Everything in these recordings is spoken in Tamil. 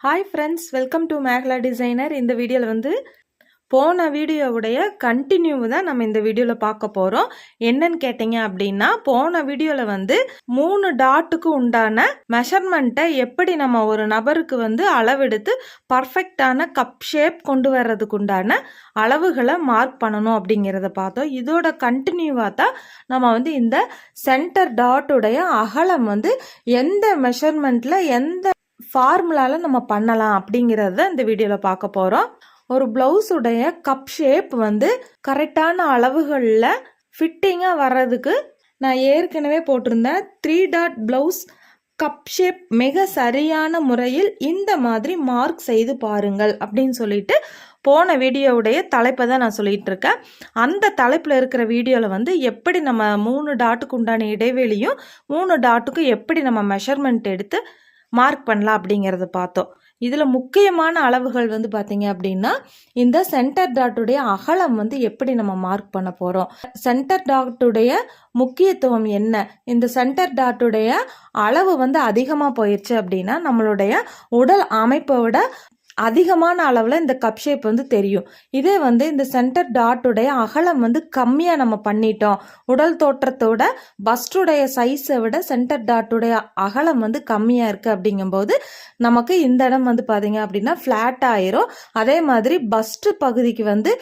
ஹாய் ஃப்ரெண்ட்ஸ் வெல்கம் டு மேக்லா டிசைனர் இந்த வீடியோவில் வந்து போன வீடியோவுடைய கண்டினியூ தான் நம்ம இந்த வீடியோவில் பார்க்க போகிறோம் என்னன்னு கேட்டிங்க அப்படின்னா போன வீடியோவில் வந்து மூணு டாட்டுக்கு உண்டான மெஷர்மெண்ட்டை எப்படி நம்ம ஒரு நபருக்கு வந்து அளவெடுத்து பர்ஃபெக்டான கப் ஷேப் கொண்டு வர்றதுக்கு உண்டான அளவுகளை மார்க் பண்ணணும் அப்படிங்கிறத பார்த்தோம். இதோட கண்டினியூவாக தான் நம்ம வந்து இந்த சென்டர் டாட்டுடைய அகலம் வந்து எந்த மெஷர்மெண்ட்டில் எந்த ஃபார்முலாவில் நம்ம பண்ணலாம் அப்படிங்கிறத இந்த வீடியோவில் பார்க்க போகிறோம் ஒரு ப்ளவுஸுடைய கப் ஷேப் வந்து கரெக்டான அளவுகளில் ஃபிட்டிங்காக வர்றதுக்கு நான் ஏற்கனவே போட்டிருந்தேன் three dot blouse cup shape மிக சரியான முறையில் இந்த மாதிரி மார்க் செய்து பாருங்கள் அப்படின்னு சொல்லிட்டு போன வீடியோவுடைய தலைப்பை தான் நான் சொல்லிகிட்டு இருக்கேன். அந்த தலைப்பில் இருக்கிற வீடியோவில் வந்து எப்படி நம்ம மூணு டாட்டுக்கு உண்டான இடைவெளியும் மூணு டாட்டுக்கும் எப்படி நம்ம மெஷர்மெண்ட் எடுத்து மார்க் பண்ணலாம் அப்படிங்கிறத பார்த்தோம். இதில் முக்கியமான அளவுகள் வந்து பார்த்தீங்க அப்படின்னா இந்த சென்டர் டாட்டுடைய அகலம் வந்து எப்படி நம்ம மார்க் பண்ண போகிறோம் சென்டர் டாட்டுடைய முக்கியத்துவம் என்ன? இந்த சென்டர் டாட்டுடைய அளவு வந்து அதிகமாக போயிடுச்சு அப்படின்னா நம்மளுடைய உடல் அமைப்பை விட அதிகமான அளவில் இந்த கப் ஷேப் வந்து தெரியும். இதே வந்து இந்த சென்டர் டாட்டுடைய அகலம் வந்து கம்மியாக நம்ம பண்ணிட்டோம். உடல் தோற்றத்தோட பஸ்டுடைய சைஸை விட சென்டர் டாட்டுடைய அகலம் வந்து கம்மியாக இருக்குது அப்படிங்கும்போது நமக்கு இந்த இடம் வந்து பார்த்தீங்க அப்படின்னா ஃப்ளாட் ஆயிரும். அதே மாதிரி பஸ்ட் பகுதிக்கு வந்து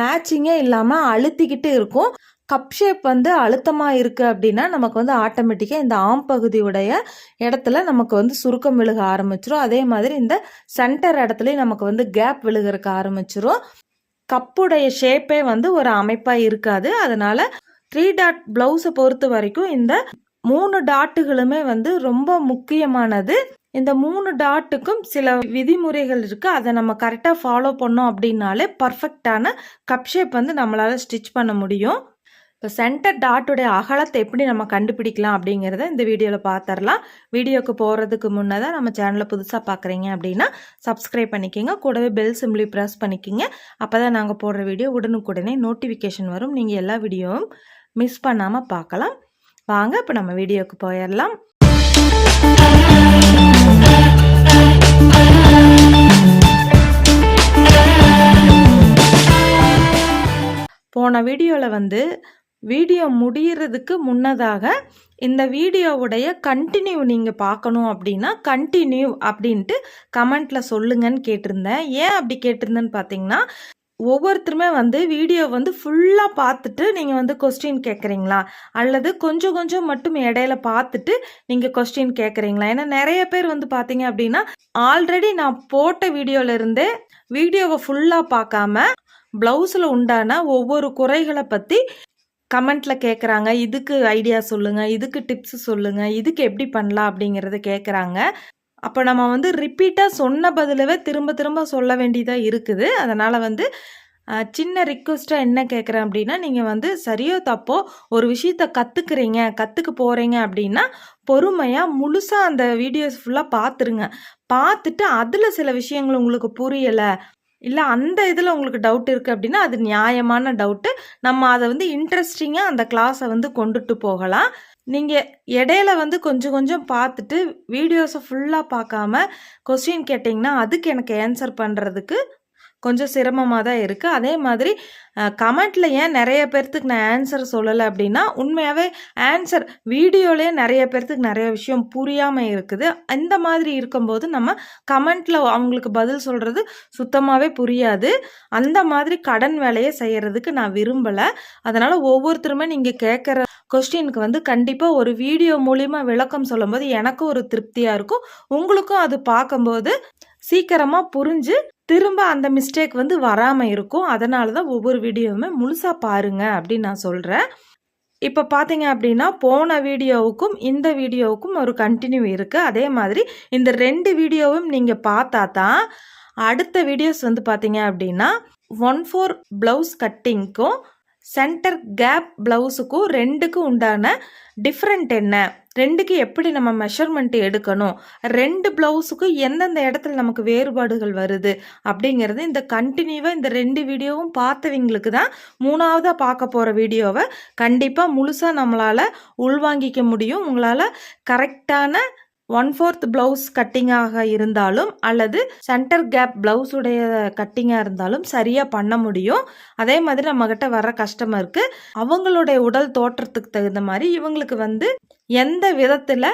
மேட்சிங்கே இல்லாமல் அழுத்திக்கிட்டு இருக்கும். கப் ஷேப் வந்து அழுத்தமாக இருக்குது அப்படின்னா நமக்கு வந்து ஆட்டோமேட்டிக்காக இந்த ஆம் பகுதியுடைய இடத்துல நமக்கு வந்து சுருக்கம் விழுக ஆரம்பிச்சிரும். அதே மாதிரி இந்த சென்டர் இடத்துலையும் நமக்கு வந்து கேப் விழுகிறதுக்கு ஆரம்பிச்சிரும். கப்புடைய ஷேப்பே வந்து ஒரு அமைப்பாக இருக்காது. அதனால் த்ரீ டாட் ப்ளவுஸை பொறுத்த வரைக்கும் இந்த மூணு டாட்டுகளுமே வந்து ரொம்ப முக்கியமானது. இந்த மூணு டாட்டுக்கும் சில விதிமுறைகள் இருக்குது அதை நம்ம கரெக்டாக ஃபாலோ பண்ணோம் அப்படின்னாலே பர்ஃபெக்டான கப் ஷேப் வந்து நம்மளால் ஸ்டிச் பண்ண முடியும். இப்போ சென்டர் டாட்டுடைய அகலத்தை எப்படி நம்ம கண்டுபிடிக்கலாம் அப்படிங்கிறத இந்த வீடியோவில் பார்த்துடலாம் வீடியோக்கு போகிறதுக்கு முன்னதாக நம்ம சேனலை புதுசாக பார்க்குறீங்க அப்படின்னா சப்ஸ்கிரைப் பண்ணிக்கோங்க. கூடவே பெல் சிம்லி ப்ரெஸ் பண்ணிக்கோங்க. அப்போ தான் நாங்கள் போடுற வீடியோ உடனுக்குடனே நோட்டிஃபிகேஷன் வரும். நீங்கள் எல்லா வீடியோவும் மிஸ் பண்ணாமல் பார்க்கலாம் வாங்க இப்போ நம்ம வீடியோக்கு போயிடலாம் போன வீடியோவில் வந்து வீடியோ முடிகிறதுக்கு முன்னதாக இந்த வீடியோவுடைய கண்டினியூ நீங்கள் பார்க்கணும் அப்படின்னா கண்டினியூ அப்படின்ட்டு கமெண்ட்டில் சொல்லுங்கன்னு கேட்டிருந்தேன். ஏன் அப்படி கேட்டிருந்தேன்னு பார்த்தீங்கன்னா ஒவ்வொருத்தருமே வந்து வீடியோ வந்து ஃபுல்லாக பார்த்துட்டு நீங்கள் வந்து கொஸ்டின் கேட்குறீங்களா? அல்லது கொஞ்சம் கொஞ்சம் மட்டும் இடையில பார்த்துட்டு நீங்கள் கொஸ்டின் கேட்குறீங்களா? ஏன்னா நிறைய பேர் வந்து பார்த்தீங்க அப்படின்னா ஆல்ரெடி நான் போட்ட வீடியோவிலேருந்தே வீடியோவை ஃபுல்லாக பார்க்காம ப்ளவுஸில் உண்டான ஒவ்வொரு குறைகளை பற்றி கமெண்ட்டில் கேட்குறாங்க இதுக்கு ஐடியா சொல்லுங்கள் இதுக்கு டிப்ஸ் சொல்லுங்கள் இதுக்கு எப்படி பண்ணலாம் அப்படிங்கிறத கேட்குறாங்க அப்போ நம்ம வந்து ரிப்பீட்டாக சொன்ன பதிலவே திரும்ப திரும்ப சொல்ல வேண்டியதாக இருக்குது. அதனால் வந்து சின்ன ரிக்வஸ்ட்டாக என்ன கேட்குறேன் அப்படின்னா நீங்கள் வந்து சரியோ தப்போ ஒரு விஷயத்த கற்றுக்குறீங்க கற்றுக்க போகிறீங்க அப்படின்னா பொறுமையாக முழுசாக அந்த வீடியோஸ் ஃபுல்லாக பார்த்துருங்க பார்த்துட்டு அதில் சில விஷயங்கள் உங்களுக்கு புரியலை இல்லை அந்த இதில் உங்களுக்கு டவுட் இருக்குது அப்படின்னா அது நியாயமான டவுட்டு நம்ம அதை வந்து இன்ட்ரெஸ்டிங்காக அந்த கிளாஸை வந்து கொண்டுட்டு போகலாம். நீங்கள் இடையில வந்து கொஞ்சம் கொஞ்சம் பார்த்துட்டு வீடியோஸை ஃபுல்லாக பார்க்காம கொஸ்டின் கேட்டிங்கன்னா அதுக்கு எனக்கு ஆன்சர் பண்ணுறதுக்கு கொஞ்சம் சிரமமாக தான் இருக்குது அதே மாதிரி கமெண்ட்டில் ஏன் நிறைய பேர்த்துக்கு நான் ஆன்சர் சொல்லலை அப்படின்னா உண்மையாகவே ஆன்சர் வீடியோலேயே நிறைய பேர்த்துக்கு நிறைய விஷயம் புரியாமல் இருக்குது. இந்த மாதிரி இருக்கும்போது நம்ம கமெண்ட்டில் அவங்களுக்கு பதில் சொல்கிறது சுத்தமாகவே புரியாது. அந்த மாதிரி கடன் வேலையை செய்கிறதுக்கு நான் விரும்பலை. அதனால் ஒவ்வொருத்தருமே நீங்கள் கேட்குற கொஸ்டினுக்கு வந்து கண்டிப்பாக ஒரு வீடியோ மூலிமா விளக்கம் சொல்லும்போது எனக்கும் ஒரு திருப்தியாக இருக்கும். உங்களுக்கும் அது பார்க்கும்போது சீக்கிரமாக புரிஞ்சு திரும்ப அந்த மிஸ்டேக் வந்து வராமல் இருக்கும். அதனால தான் ஒவ்வொரு வீடியோவுமே முழுசாக பாருங்க அப்படின்னு நான் சொல்கிறேன் இப்போ பார்த்தீங்க அப்படின்னா போன வீடியோவுக்கும் இந்த வீடியோவுக்கும் ஒரு கண்டினியூ இருக்குது அதே மாதிரி இந்த ரெண்டு வீடியோவும் நீங்கள் பார்த்தா தான் அடுத்த வீடியோஸ் வந்து பார்த்தீங்க அப்படின்னா ஒன் ஃபோர் ப்ளவுஸ் கட்டிங்க்கும் சென்டர் கேப் ப்ளவுஸுக்கும் ரெண்டுக்கும் உண்டான டிஃப்ரெண்ட் என்ன? ரெண்டுக்கு எப்படி நம்ம மெஷர்மெண்ட் எடுக்கணும்? ரெண்டு ப்ளவுஸுக்கும் எந்தெந்த இடத்துல நமக்கு வேறுபாடுகள் வருது? அப்படிங்கிறது இந்த கண்டினியூவாக இந்த ரெண்டு வீடியோவும் பார்த்தவங்களுக்கு தான் மூணாவதாக பார்க்க போகிற வீடியோவை கண்டிப்பாக முழுசாக நம்மளால் உள்வாங்கிக்க முடியும். உங்களால் கரெக்டான ஒன் ஃபோர்த் ப்ளவுஸ் கட்டிங்காக இருந்தாலும் அல்லது சென்டர் கேப் ப்ளவுஸுடைய கட்டிங்காக இருந்தாலும் சரியாக பண்ண முடியும். அதே மாதிரி நம்மக்கிட்ட வர கஸ்டமருக்கு அவங்களுடைய உடல் தோற்றத்துக்கு தகுந்த மாதிரி இவங்களுக்கு வந்து எந்த விதத்தில்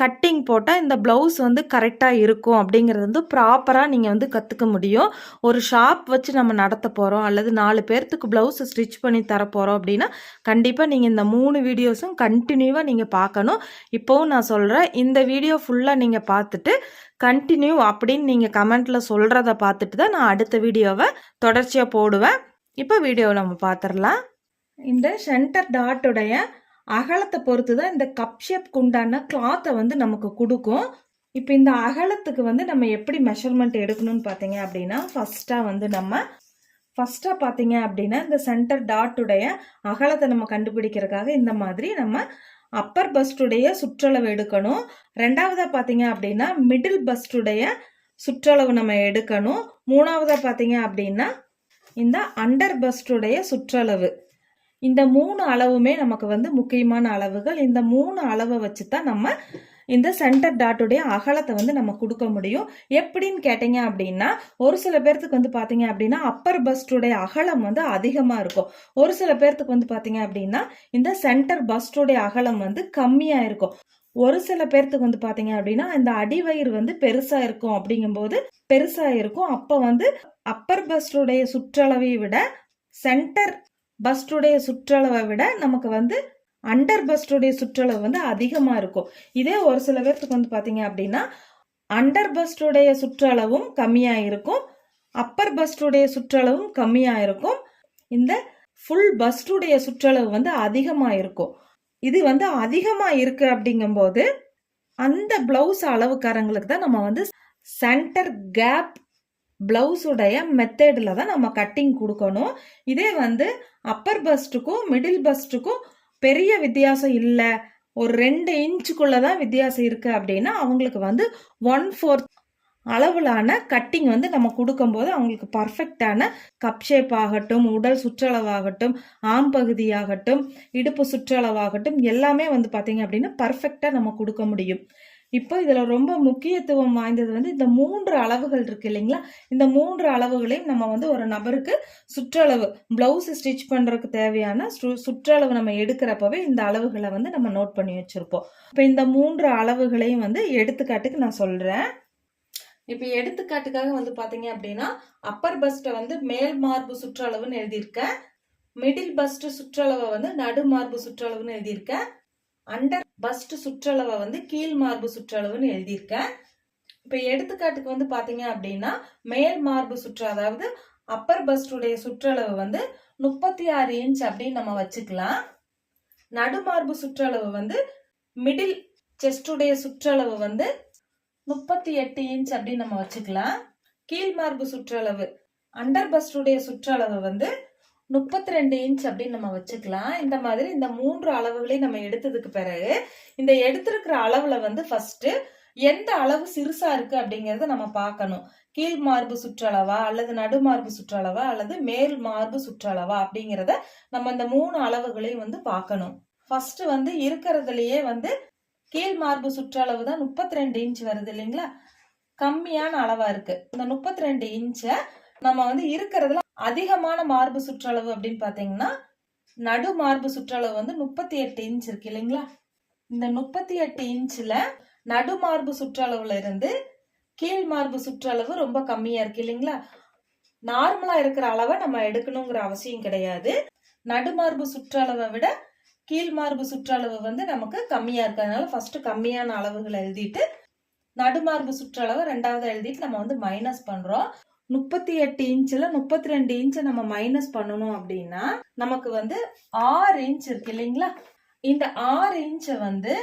கட்டிங் போட்டால் இந்த ப்ளவுஸ் வந்து கரெக்டாக இருக்கும் அப்படிங்கிறது வந்து ப்ராப்பராக நீங்கள் வந்து கற்றுக்க முடியும். ஒரு ஷாப் வச்சு நம்ம நடத்த போகிறோம் அல்லது நாலு பேர்த்துக்கு ப்ளவுஸ் ஸ்டிச் பண்ணி தர போகிறோம் அப்படின்னா கண்டிப்பாக நீங்கள் இந்த மூணு வீடியோஸும் கண்டினியூவாக நீங்கள் பார்க்கணும். இப்போவும் நான் சொல்கிறேன் இந்த வீடியோ ஃபுல்லாக நீங்கள் பார்த்துட்டு கண்டினியூ அப்படின்னு நீங்கள் கமெண்ட்டில் சொல்கிறத பார்த்துட்டு தான் நான் அடுத்த வீடியோவை தொடர்ச்சியாக போடுவேன். இப்போ வீடியோவை நம்ம பார்த்துடலாம். இந்த சென்டர் டாட்டுடைய அகலத்தை பொறுத்து தான் இந்த கப் ஷேப்க்கு உண்டான கிளாத்தை வந்து நமக்கு கொடுக்கும். இப்போ இந்த அகலத்துக்கு வந்து நம்ம எப்படி மெஷர்மெண்ட் எடுக்கணும்னு பார்த்தீங்க அப்படின்னா ஃபஸ்ட்டாக வந்து நம்ம ஃபஸ்ட்டாக பார்த்தீங்க அப்படின்னா இந்த சென்டர் டாட்டுடைய அகலத்தை நம்ம கண்டுபிடிக்கிறதுக்காக இந்த மாதிரி நம்ம அப்பர் பஸ்டுடைய சுற்றளவு எடுக்கணும். ரெண்டாவதாக பார்த்தீங்க அப்படின்னா மிடில் பஸ்டுடைய சுற்றளவு நம்ம எடுக்கணும். மூணாவதாக பார்த்தீங்க அப்படின்னா இந்த அண்டர் பஸ்டுடைய சுற்றளவு. இந்த மூணு அளவுமே நமக்கு வந்து முக்கியமான அளவுகள். இந்த மூணு அளவை வச்சு தான் நம்ம இந்த சென்டர் டாட்டுடைய அகலத்தை வந்து நம்ம கொடுக்க முடியும். எப்படின்னு கேட்டீங்க அப்படின்னா ஒரு சில பேர்த்துக்கு வந்து பார்த்தீங்க அப்படின்னா அப்பர் பஸ்டுடைய அகலம் வந்து அதிகமாக இருக்கும். ஒரு சில பேர்த்துக்கு வந்து பார்த்தீங்க அப்படின்னா இந்த சென்டர் பஸ்டுடைய அகலம் வந்து கம்மியாக இருக்கும். ஒரு சில பேர்த்துக்கு வந்து பார்த்தீங்க அப்படின்னா இந்த அடிவயிறு வந்து பெருசாக இருக்கும் அப்படிங்கும்போது பெருசாக இருக்கும். அப்போ வந்து அப்பர் பஸ்டுடைய சுற்றளவை விட சென்டர் பஸ்டுடைய சுற்றளவை விட நமக்கு வந்து அண்டர் பஸ்டுடைய சுற்றளவு வந்து அதிகமாக இருக்கும். இதே ஒரு சில பேர்த்துக்கு வந்து பார்த்தீங்க அப்படின்னா அண்டர் பஸ்டுடைய சுற்றளவும் கம்மியாக இருக்கும். அப்பர் பஸ்டுடைய சுற்றளவும் கம்மியாக இருக்கும். இந்த ஃபுல் பஸ்டுடைய சுற்றளவு வந்து அதிகமாக இருக்கும். இது வந்து அதிகமாக இருக்கு அப்படிங்கும்போது அந்த பிளவுஸ் அளவுக்காரங்களுக்கு தான் நம்ம வந்து சென்டர் கேப் பிளவுஸுடைய மெத்தேடில் தான் நம்ம கட்டிங் கொடுக்கணும். இதே வந்து அப்பர் பஸ்ட்டுக்கும் மிடில் பஸ்ட்டுக்கும் பெரிய வித்தியாசம் இல்லை. ஒரு ரெண்டு இன்ச்சுக்குள்ளே தான் வித்தியாசம் இருக்குது அப்படின்னா அவங்களுக்கு வந்து ஒன் ஃபோர்த் அளவிலான கட்டிங் வந்து நம்ம கொடுக்கும்போது அவங்களுக்கு பர்ஃபெக்டான கப் ஷேப் ஆகட்டும் உடல் சுற்றளவாகட்டும் ஆம் பகுதியாகட்டும் இடுப்பு சுற்றளவாகட்டும் எல்லாமே வந்து பார்த்தீங்க அப்படின்னா பர்ஃபெக்டாக நம்ம கொடுக்க முடியும். இப்போ இதில் ரொம்ப முக்கியத்துவம் வாய்ந்தது வந்து இந்த மூன்று அளவுகள் இருக்கு இல்லைங்களா? இந்த மூன்று அளவுகளையும் நம்ம வந்து ஒரு நபருக்கு சுற்றளவு பிளவுஸ் ஸ்டிச் பண்ணுறதுக்கு தேவையான சு- சுற்றளவு நம்ம எடுக்கிறப்பவே இந்த அளவுகளை வந்து நம்ம நோட் பண்ணி வச்சுருப்போம். இப்போ இந்த மூன்று அளவுகளையும் வந்து எடுத்துக்காட்டுக்கு நான் சொல்கிறேன் இப்போ எடுத்துக்காட்டுக்காக வந்து பார்த்தீங்க அப்படின்னா அப்பர் பஸ்ட்டை வந்து மேல் மார்பு சுற்றளவுன்னு எழுதியிருக்கேன். மிடில் பஸ்ட் சுற்றளவை வந்து நடு மார்பு சுற்றளவுன்னு எழுதியிருக்கேன். அண்டர் பஸ்ட் சுற்றளவை வந்து கீழ் மார்பு சுற்றளவுன்னு எழுதியிருக்கேன். இப்போ எடுத்துக்காட்டுக்கு வந்து பார்த்தீங்க அப்படின்னா மேல் மார்பு சுற்று அதாவது அப்பர் பஸ்டுடைய சுற்றளவு வந்து முப்பத்தி ஆறு இன்ச் அப்படின்னு நம்ம வச்சுக்கலாம். நடுமார்பு சுற்றளவு வந்து மிடில் செஸ்டுடைய சுற்றளவு வந்து முப்பத்தி எட்டு இன்ச் அப்படின்னு நம்ம வச்சுக்கலாம். கீழ் மார்பு சுற்றளவு அண்டர் பஸ்டுடைய சுற்றளவு வந்து முப்பத்தி ரெண்டு இன்ச் அப்படின்னு நம்ம வச்சுக்கலாம். இந்த மாதிரி இந்த மூன்று அளவுகளையும் நம்ம எடுத்ததுக்கு பிறகு இந்த எடுத்திருக்கிற அளவுல வந்து ஃபர்ஸ்ட் எந்த அளவு சிறுசா இருக்கு அப்படிங்கறத நம்ம பார்க்கணும். கீழ் மார்பு சுற்றளவா அல்லது நடுமார்பு சுற்றளவா அல்லது மேல் மார்பு சுற்றளவா அப்படிங்கிறத நம்ம இந்த மூணு அளவுகளையும் வந்து பார்க்கணும். ஃபர்ஸ்ட் வந்து இருக்கிறதுலயே வந்து கீழ் மார்பு சுற்றளவு தான் முப்பத்தி ரெண்டு இன்ச் வருது இல்லைங்களா? கம்மியான அளவா இருக்கு. இந்த முப்பத்தி ரெண்டு இன்ச்சை நம்ம வந்து இருக்கிறதுல அதிகமான மார்பு சுற்றளவு அப்படின்னு பார்த்தீங்கன்னா நடு மார்பு சுற்றளவு வந்து முப்பத்தி எட்டு இன்ச் இருக்கு இல்லைங்களா? இந்த முப்பத்தி எட்டு இன்ச்சில் நடு மார்பு சுற்றளவுல இருந்து கீழ் மார்பு சுற்றளவு ரொம்ப கம்மியா இருக்கு இல்லைங்களா? நார்மலா இருக்கிற அளவை நம்ம எடுக்கணுங்கிற அவசியம் கிடையாது. நடுமார்பு சுற்றளவை விட கீழ் மார்பு சுற்றளவு வந்து நமக்கு கம்மியா இருக்கிறதுனால ஃபர்ஸ்ட் கம்மியான அளவுகளை எழுதிட்டு நடுமார்பு சுற்றளவை ரெண்டாவது எழுதிட்டு நம்ம வந்து மைனஸ் பண்றோம். முப்பத்தி எட்டு இன்ச்சில் முப்பத்தி ரெண்டு இன்ச்சை நம்ம மைனஸ் பண்ணணும் அப்படின்னா நமக்கு வந்து ஆறு இன்ச் இருக்கு இல்லைங்களா? இந்த ஆறு இன்ச்சை வந்து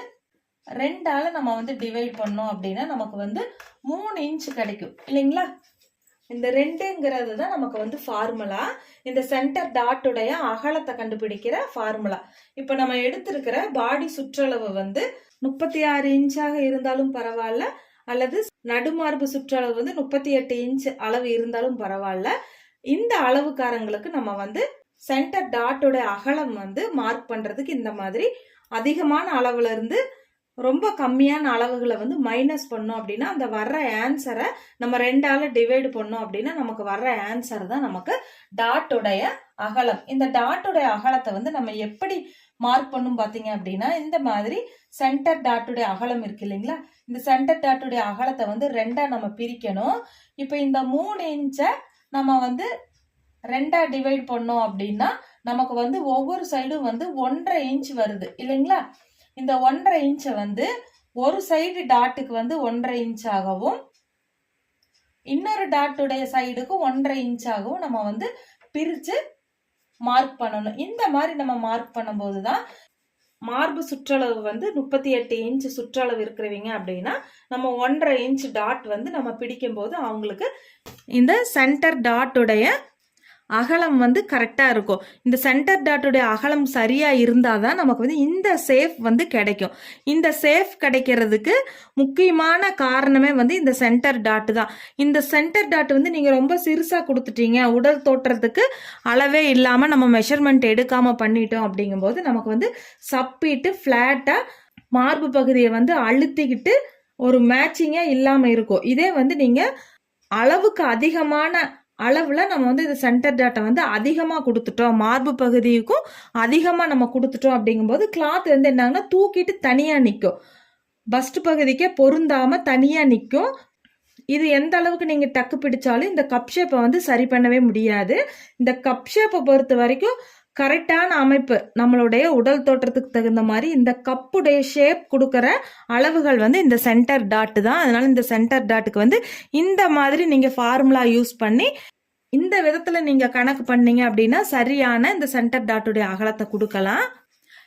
ரெண்டால நம்ம வந்து டிவைட் பண்ணோம் அப்படின்னா நமக்கு வந்து மூணு இன்ச் கிடைக்கும். இல்லைங்களா? இந்த ரெண்டுங்கிறது தான் நமக்கு வந்து ஃபார்முலா இந்த சென்டர் டாட்டுடைய அகலத்தை கண்டுபிடிக்கிற ஃபார்முலா இப்போ நம்ம எடுத்திருக்கிற பாடி சுற்றளவு வந்து முப்பத்தி ஆறு இன்ச்சாக இருந்தாலும் பரவாயில்ல அல்லது நடுமார்பு சுற்றளவு வந்து முப்பத்தி எட்டு இன்ச் அளவு இருந்தாலும் பரவாயில்ல. இந்த அளவுக்காரங்களுக்கு நம்ம வந்து சென்டர் டாட்டோட அகலம் வந்து மார்க் பண்ணுறதுக்கு இந்த மாதிரி அதிகமான அளவுல இருந்து ரொம்ப கம்மியான அளவுகளை வந்து மைனஸ் பண்ணோம் அப்படின்னா அந்த வர்ற ஆன்சரை நம்ம ரெண்டால டிவைடு பண்ணோம் அப்படின்னா நமக்கு வர்ற ஆன்சர் தான் நமக்கு டாட்டுடைய அகலம். இந்த டாட்டுடைய அகலத்தை வந்து நம்ம எப்படி மார்க் பண்ணும் பார்த்தீங்க அப்படின்னா இந்த மாதிரி சென்டர் டாட்டுடைய அகலம் இருக்கு இல்லைங்களா? இந்த சென்டர் டாட்டுடைய அகலத்தை வந்து ரெண்டாக நம்ம பிரிக்கணும். இப்போ இந்த மூணு இன்ச்சை நம்ம வந்து ரெண்டாக டிவைட் பண்ணோம் அப்படின்னா நமக்கு வந்து ஒவ்வொரு சைடும் வந்து ஒன்றரை இன்ச் வருது இல்லைங்களா? இந்த ஒன்றரை இன்ச்சை வந்து ஒரு சைடு டாட்டுக்கு வந்து ஒன்றரை இன்ச் ஆகவும் இன்னொரு டாட்டுடைய சைடுக்கு ஒன்றரை இன்ச் ஆகவும் நம்ம வந்து பிரித்து மார்க் பண்ணணும். இந்த மாதிரி நம்ம மார்க் பண்ணும்போது தான் மார்பு சுற்றளவு வந்து முப்பத்தி எட்டு இன்ச் சுற்றளவு இருக்கிறவங்க அப்படின்னா நம்ம ஒன்றரை இன்ச் டாட் வந்து நம்ம பிடிக்கும்போது அவங்களுக்கு இந்த சென்டர் டாட்டுடைய அகலம் வந்து கரெக்டாக இருக்கும். இந்த சென்டர் டாட்டுடைய அகலம் சரியாக இருந்தால் தான் நமக்கு வந்து இந்த சேஃப் வந்து கிடைக்கும். இந்த சேஃப் கிடைக்கிறதுக்கு முக்கியமான காரணமே வந்து இந்த சென்டர் டாட்டு தான். இந்த சென்டர் டாட் வந்து நீங்கள் ரொம்ப சிறுசாக கொடுத்துட்டீங்க. உடல் தோற்றத்துக்கு அளவே இல்லாமல் நம்ம மெஷர்மெண்ட் எடுக்காமல் பண்ணிட்டோம் அப்படிங்கும்போது நமக்கு வந்து சப்பிட்டு ஃப்ளாட்டாக மார்பு பகுதியை வந்து அழுத்திக்கிட்டு ஒரு மேட்சிங்கே இல்லாமல் இருக்கும். இதே வந்து நீங்கள் அளவுக்கு அதிகமான அளவில் நம்ம வந்து இந்த சென்டர் டாட்டை வந்து அதிகமாக கொடுத்துட்டோம். மார்பு பகுதிக்கும் அதிகமாக நம்ம கொடுத்துட்டோம் அப்படிங்கும்போது கிளாத் வந்து என்னங்கன்னா தூக்கிட்டு தனியாக நிற்கும் பஸ்ட் பகுதிக்கே பொருந்தாமல் தனியாக நிற்கும் இது எந்த அளவுக்கு நீங்கள் டக்கு பிடிச்சாலும் இந்த கப் ஷேப்பை வந்து சரி பண்ணவே முடியாது. இந்த கப் ஷேப்பை பொறுத்த வரைக்கும் கரெக்டான அமைப்பு நம்மளுடைய உடல் தோற்றத்துக்கு தகுந்த மாதிரி இந்த கப்புடைய ஷேப் கொடுக்குற அளவுகள் வந்து இந்த சென்டர் டாட்டு தான். அதனால இந்த சென்டர் டாட்டுக்கு வந்து இந்த மாதிரி நீங்கள் ஃபார்முலா யூஸ் பண்ணி இந்த விதத்தில் நீங்கள் கணக்கு பண்ணீங்க அப்படின்னா சரியான இந்த சென்டர் டாட்டுடைய அகலத்தை கொடுக்கலாம்.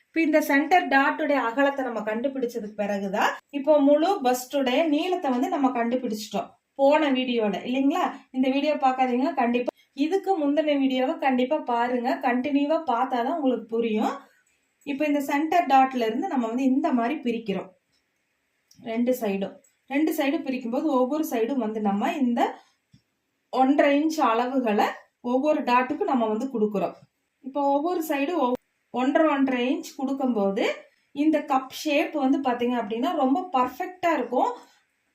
இப்போ இந்த சென்டர் டாட்டுடைய அகலத்தை நம்ம கண்டுபிடிச்சதுக்கு பிறகுதான் இப்போ முழு பஸ்டுடைய நீளத்தை வந்து நம்ம கண்டுபிடிச்சிட்டோம். போன வீடியோவில் இல்லைங்களா? இந்த வீடியோ பார்க்காதீங்க கண்டிப்பாக இதுக்கு முந்தின வீடியோவை கண்டிப்பாக பாருங்கள் கண்டினியூவாக பார்த்தா தான் உங்களுக்கு புரியும். இப்போ இந்த சென்டர் டாட்லேருந்து நம்ம வந்து இந்த மாதிரி பிரிக்கிறோம். ரெண்டு சைடும் ரெண்டு சைடும் பிரிக்கும்போது ஒவ்வொரு சைடும் வந்து நம்ம இந்த ஒன்றரை இன்ச் அளவுகளை ஒவ்வொரு டாட்டுக்கும் நம்ம வந்து கொடுக்குறோம். இப்போ ஒவ்வொரு சைடும் ஒன்றரை ஒன்றரை இன்ச் கொடுக்கும்போது இந்த கப் ஷேப் வந்து பார்த்தீங்க அப்படின்னா ரொம்ப பர்ஃபெக்டாக இருக்கும்.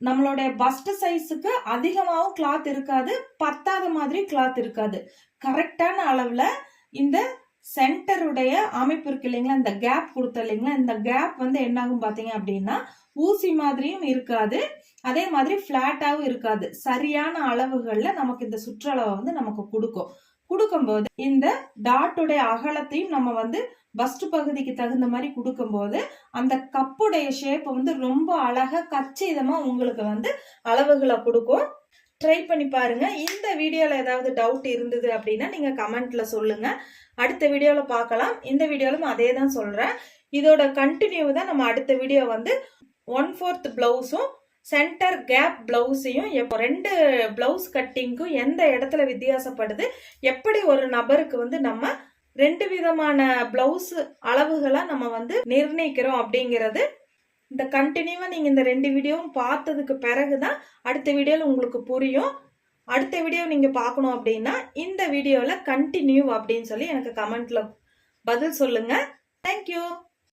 நம்மளுடைய பஸ்ட் சைஸுக்கு அதிகமாகவும் கிளாத் இருக்காது பத்தாத மாதிரி கிளாத் இருக்காது. கரெக்டான அளவில் இந்த சென்டருடைய அமைப்பு இருக்கு இல்லைங்களா இந்த கேப் கொடுத்த இல்லைங்களா இந்த கேப் வந்து என்னாகும் பார்த்தீங்க அப்படின்னா ஊசி மாதிரியும் இருக்காது. அதே மாதிரி ஃப்ளாட்டாகவும் இருக்காது. சரியான அளவுகளில் நமக்கு இந்த சுற்றளவை வந்து நமக்கு கொடுக்கும். கொடுக்கும்போது இந்த டாட்டுடைய அகலத்தையும் நம்ம வந்து பஸ்ட் பகுதிக்கு தகுந்த மாதிரி கொடுக்கும்போது அந்த கப்புடைய ஷேப் வந்து ரொம்ப அழகா கச்சிதமா உங்களுக்கு வந்து அளவுகளை கொடுக்கும். ட்ரை பண்ணி பாருங்க. இந்த வீடியோல ஏதாவது டவுட் இருந்தது அப்படின்னா நீங்க கமெண்ட்ல சொல்லுங்க. அடுத்த வீடியோல பார்க்கலாம். இந்த வீடியோலும் அதே தான் சொல்றேன். இதோட கண்டினியூ தான் நம்ம அடுத்த வீடியோ வந்து ஒன் ஃபோர்த் பிளவுஸும் சென்டர் கேப் பிளவுஸையும் எப்போ ரெண்டு பிளவுஸ் கட்டிங்க்கும் எந்த இடத்துல வித்தியாசப்படுது? எப்படி ஒரு நபருக்கு வந்து நம்ம ரெண்டு விதமான பிளவுஸ் அளவுகளை நம்ம வந்து நிர்ணயிக்கிறோம் அப்படிங்கிறது இந்த கண்டினியூவாக நீங்கள் இந்த ரெண்டு வீடியோவும் பார்த்ததுக்கு பிறகு தான் அடுத்த வீடியோவில் உங்களுக்கு புரியும். அடுத்த வீடியோ நீங்கள் பார்க்கணும் அப்படின்னா இந்த வீடியோவில் கண்டினியூ அப்படின்னு சொல்லி எனக்கு கமெண்ட்டில் பதில் சொல்லுங்கள் தேங்க்யூ